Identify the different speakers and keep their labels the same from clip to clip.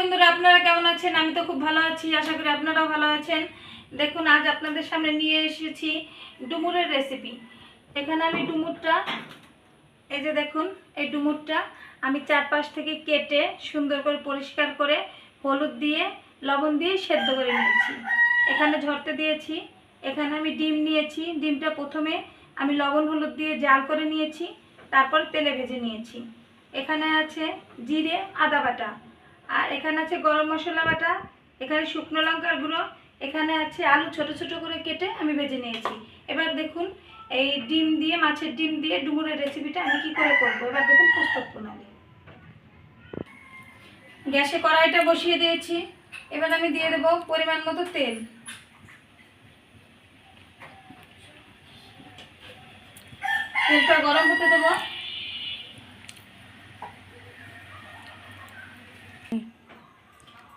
Speaker 1: বন্ধুরা, আপনারা কেমন আছেন? আমি তো খুব ভালো আছি, আশা করি আপনারাও ভালো আছেন। দেখুন, আজ আপনাদের সামনে নিয়ে এসেছি ডুমুরের রেসিপি এখানে আমি ডুমুরটা, এই যে দেখুন, এই ডুমুরটা আমি চারপাশ থেকে কেটে সুন্দর করে পরিষ্কার করে হলুদ দিয়ে, লবণ দিয়ে সেদ্ধ করে নিয়েছি। এখানে ঝরতে দিয়েছি, এখানে আমি ডিম নিয়েছি। ডিমটা প্রথমে আমি লবণ হলুদ দিয়ে জাল করে নিয়েছি, তারপর তেলে ভেজে নিয়েছি। এখানে আছে জিরে, আদা বাটা। আর এখানে আছে গরম মশলা বাটা, এখানে শুকনো লঙ্কার গুঁড়ো, এখানে আছে আলু ছোট ছোট করে কেটে আমি ভেজে নিয়েছি। এবার দেখুন, এই ডিম দিয়ে, মাছের ডিম দিয়ে ডুমুরের রেসিপিটা আমি কি করে করব? এবার দেখুন প্রস্তুত প্রণালী। গ্যাসে কড়াইটা বসিয়ে দিয়েছি। এবার আমি দিয়ে দেবো পরিমাণ মতো তেল। তেলটা গরম হতে দেবো।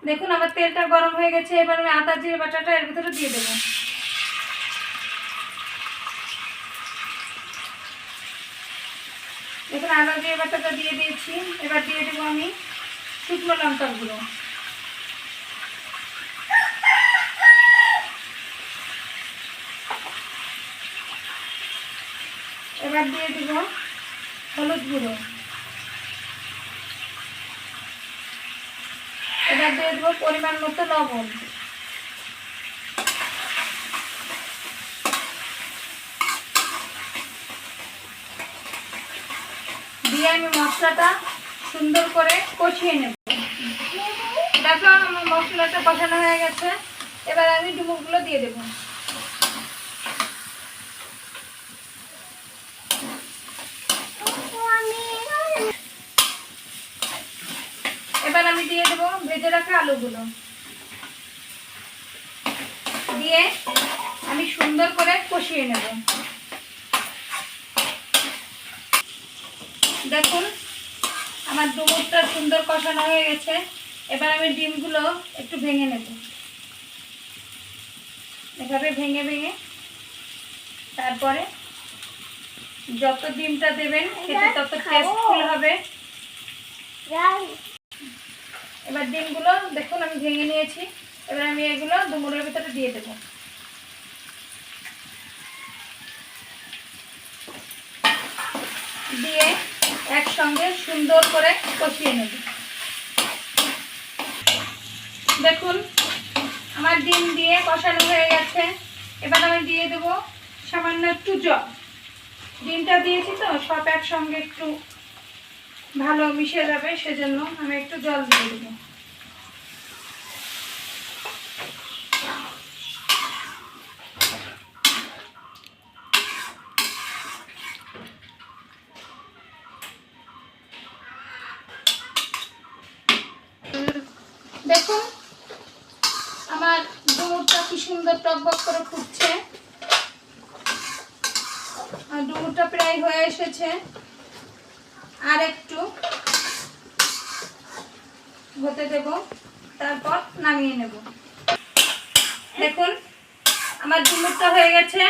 Speaker 1: দেখুন, আমার তেলটা গরম হয়ে গেছে, এবার আমি আদা, জিরে, বাটাটা এর ভিতরে দিয়ে দেবো। দেখুন, আদা, জিরে, বাটাটা দিয়ে দিয়েছি। এবার দিয়ে দেবো আমি শুকনো লঙ্কার গুঁড়ো। এবার দিয়ে দিব হলুদ গুঁড়ো। এবার দিয়ে দেবো পরিমাণ মতো লবণ। দিয়ে আমি মশলাটা সুন্দর করে কষিয়ে নেব। দেখো আমার মশলাটা কষানো হয়ে গেছে। এবার আমি ডুমুরগুলো দিয়ে দেবো এবার আমি দিয়ে দেবো ভেজে রাখা আলুগুলো। দিয়ে আমি সুন্দর করে কষিয়ে নেব। দেখুন আমার ডুমুরটা সুন্দর কষানো হয়ে গেছে। এবার আমি ডিমগুলো একটু ভেঙে নেব। এভাবে ভেঙে ভেঙে তারপরে যত ডিমটা দেবেন খেতে তত টেস্টফুল হবে। এবার ডিমগুলো দেখুন, আমি ভেঙে নিয়েছি। এবার আমি এগুলো ডুমুরের ভিতরে দিয়ে দেব। দিয়ে একসঙ্গে সুন্দর করে কষিয়ে নেব। দেখুন, আমার ডিম দিয়ে কষানো হয়ে গেছে। এবার আমি দিয়ে দেব সামান্য একটু জল। ডিমটা দিয়েছি তো, সব একসঙ্গে একটু ভালো মিশে যাবে, সেজন্য আমি একটু জল দিয়ে দেবো। দেখুন, আমার ডুমুরটা কি সুন্দর টকবক করে ফুটছে। আর ডুমুরটা প্রায় হয়ে এসেছে। আর একটু হতে দেব, তারপর নামিয়ে নেব। দেখুন, আমার ডুমুরটা হয়ে গেছে।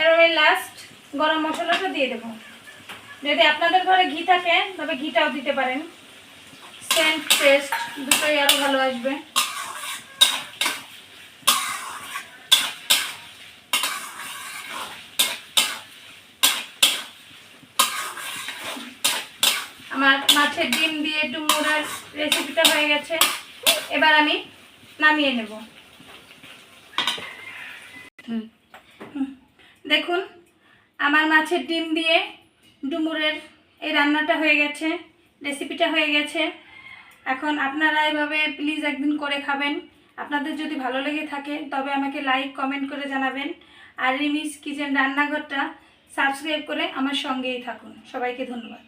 Speaker 1: এর লাস্ট গরম মশলাটা দিয়ে দেব। যদি আপনাদের ঘরে ঘি থাকে, তবে ঘিটাও দিতে পারেন। সেন্ট টেস্ট দুটোই আরও ভালো আসবে। মাছের ডিম দিয়ে ডুমুরের রেসিপিটা হয়ে গেছে। এবার আমি নামিয়ে নেব। দেখুন, আমার মাছের ডিম দিয়ে ডুমুরের এই রান্নাটা হয়ে গেছে রেসিপিটা হয়ে গেছে। এখন আপনারা এভাবে প্লিজ একদিন করে খাবেন। আপনাদের যদি ভালো লেগে থাকে, তবে আমাকে লাইক কমেন্ট করে জানাবেন। আর রিমিস কিচেন রান্নাঘরটা সাবস্ক্রাইব করে আমার সঙ্গেই থাকুন। সবাইকে ধন্যবাদ।